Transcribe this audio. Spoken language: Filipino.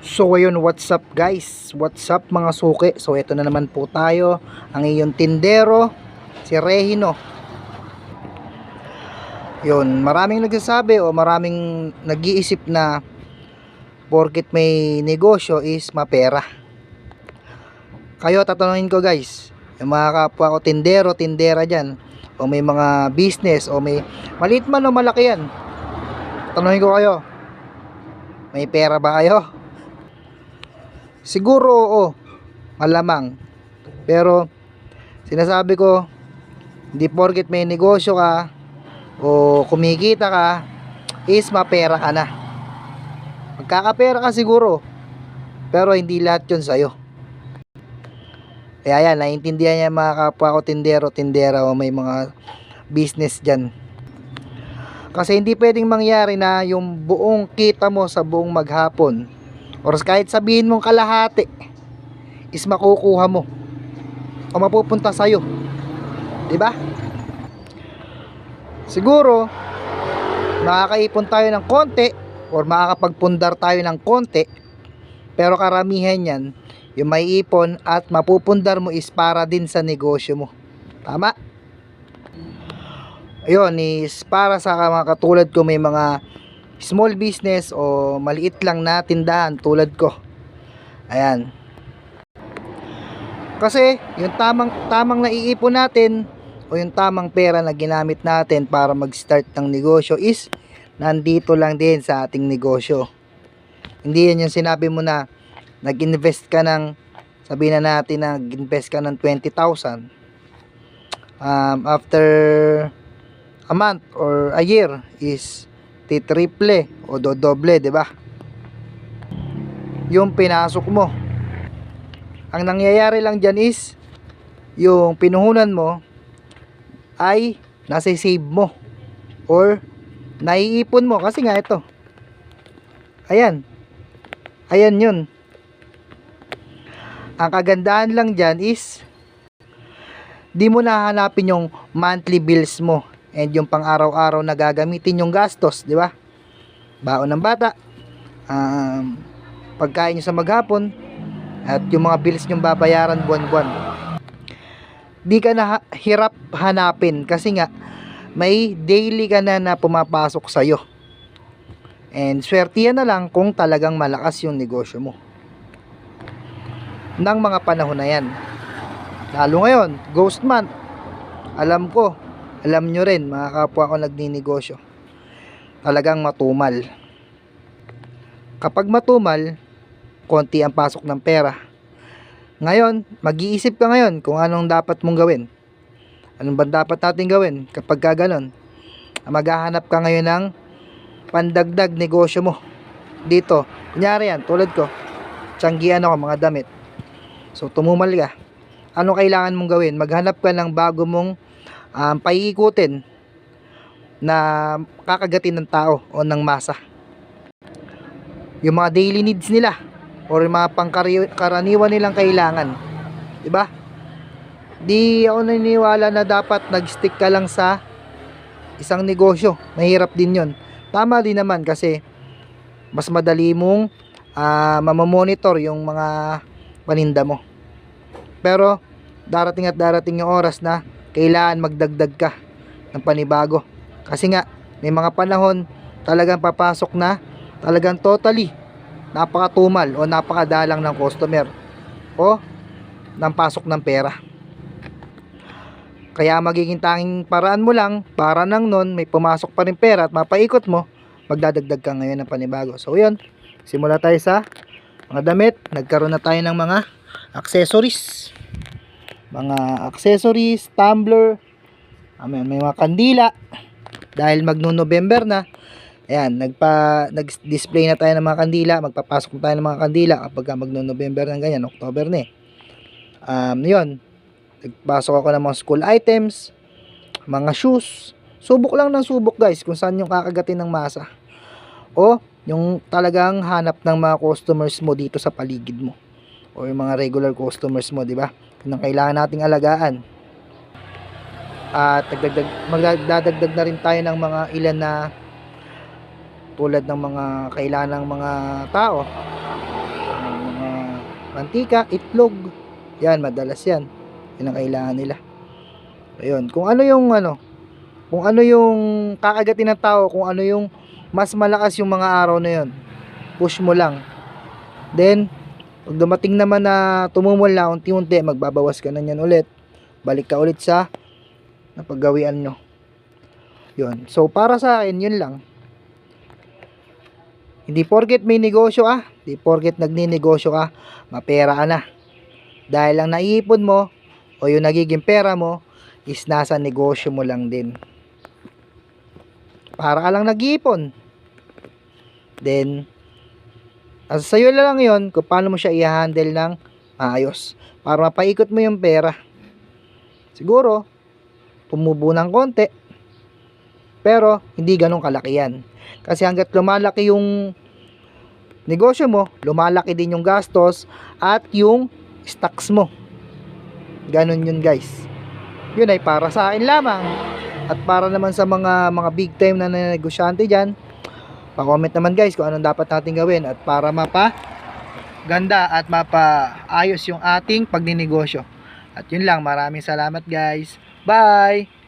So ayun, what's up guys? What's up mga suki? So ito na naman po tayo, ang iyong tindero, si Regino. Yun, maraming nagsasabi o maraming nag-iisip na porkit may negosyo is mapera. Kayo tatanungin ko guys, yung mga kapwa ko tindero, tindera dyan, o may mga business, o may maliit man o malaki yan. Tanungin ko kayo, may pera ba kayo? Siguro oo, malamang. Pero sinasabi ko, hindi porket may negosyo ka o kumikita ka, is mapera ka na. Magkakapera ka siguro, pero hindi lahat yun sa'yo. Kaya yan, naiintindihan niya mga kapwa ko tindero, tindera o may mga business dyan. Kasi hindi pwedeng mangyari na yung buong kita mo sa buong maghapon or kahit sabihin mong kalahati is makukuha mo o mapupunta sa'yo. ba? Siguro makakaipon tayo ng konti or makakapagpundar tayo ng konti pero karamihan yan yung may ipon at mapupundar mo is para din sa negosyo mo. Tama? Ayun is para sa mga katulad ko may mga small business o maliit lang na tindahan tulad ko. Ayan. Kasi yung tamang tamang naiipon natin o yung tamang pera na ginamit natin para mag-start ng negosyo is nandito lang din sa ating negosyo. Hindi yan yung sinabi mo na nag-invest ka ng sabihin na natin na nag-invest ka ng 20,000 um, after a month or a year is titriple o dodoble, 'di ba? Yung pinasok mo. Ang nangyayari lang diyan is yung pinuhunan mo ay nasa save mo or naiipon mo kasi nga ito. Ayan. Ayan 'yun. Ang kagandahan lang diyan is di mo nahanapin yung monthly bills mo and yung pang araw-araw na gagamitin yung gastos, di ba? Baon ng bata, um, pagkain nyo sa maghapon, at yung mga bills nyo babayaran buwan-buwan. Di ka na hirap hanapin kasi nga may daily ka na na pumapasok sa'yo. And swerte na lang kung talagang malakas yung negosyo mo. Nang mga panahon na yan. Lalo ngayon, ghost month. Alam ko, alam nyo rin mga kapwa ko nagninegosyo. Talagang matumal. Kapag matumal konti ang pasok ng pera. Ngayon mag-iisip ka ngayon kung anong dapat mong gawin. Anong ba dapat natin gawin kapag ka maghahanap ka ngayon ng pandagdag negosyo mo. Dito kunyari yan tulad ko tiyanggian ako mga damit. So tumumal ka. Ano kailangan mong gawin? Maghanap ka ng bago mong um, paiikutin na kakagatin ng tao o ng masa. Yung mga daily needs nila or yung mga pangkaraniwan nilang kailangan. 'Di ba? Di ako naniniwala na dapat nag-stick ka lang sa isang negosyo. Mahirap din 'yon. Tama din naman kasi mas madali mong uh, mamamonitor yung mga paninda mo. Pero darating at darating yung oras na kailangan magdagdag ka ng panibago. Kasi nga, may mga panahon talagang papasok na talagang totally napakatumal o napakadalang ng customer o ng pasok ng pera. Kaya magiging tanging paraan mo lang para nang nun may pumasok pa rin pera at mapaikot mo, magdadagdag ka ngayon ng panibago. So yun, simula tayo sa mga damit, nagkaroon na tayo ng mga accessories mga accessories, tumbler, ah, may, may mga kandila dahil magno-November na. Ayan, nagpa nag-display na tayo ng mga kandila, magpapasok tayo ng mga kandila kapag magno-November ng ganyan, October na eh. Um, 'yun. Nagpasok ako ng mga school items, mga shoes. Subok lang ng subok, guys, kung saan yung kakagatin ng masa. O yung talagang hanap ng mga customers mo dito sa paligid mo o yung mga regular customers mo, di ba? Yun ang kailangan nating alagaan. At dagdag, magdadagdag na rin tayo ng mga ilan na tulad ng mga kailangan ng mga tao mantika, itlog. Yan, madalas yan. Yan ang kailangan nila. Ayun, kung ano yung ano, kung ano yung kakagatin ng tao, kung ano yung mas malakas yung mga araw na yun, push mo lang. Then, pag dumating naman na tumumol na unti-unti, magbabawas ka na yan ulit. Balik ka ulit sa napaggawian nyo. Yun. So, para sa akin, yun lang. Hindi porket may negosyo ka, hindi porket nagninegosyo ka, mapera ka na. Dahil lang naiipon mo, o yung nagiging pera mo, is nasa negosyo mo lang din. Para ka lang nag-iipon. Then, nasa sa'yo na lang yon kung paano mo siya i-handle ng maayos. Para mapaikot mo yung pera. Siguro, pumubo ng konti. Pero, hindi ganun kalaki yan. Kasi hanggat lumalaki yung negosyo mo, lumalaki din yung gastos at yung stocks mo. Ganun yun guys. Yun ay para sa akin lamang. At para naman sa mga mga big time na negosyante dyan, pa-comment naman guys kung anong dapat natin gawin at para mapa ganda at mapaayos yung ating pagninegosyo. At yun lang, maraming salamat guys. Bye!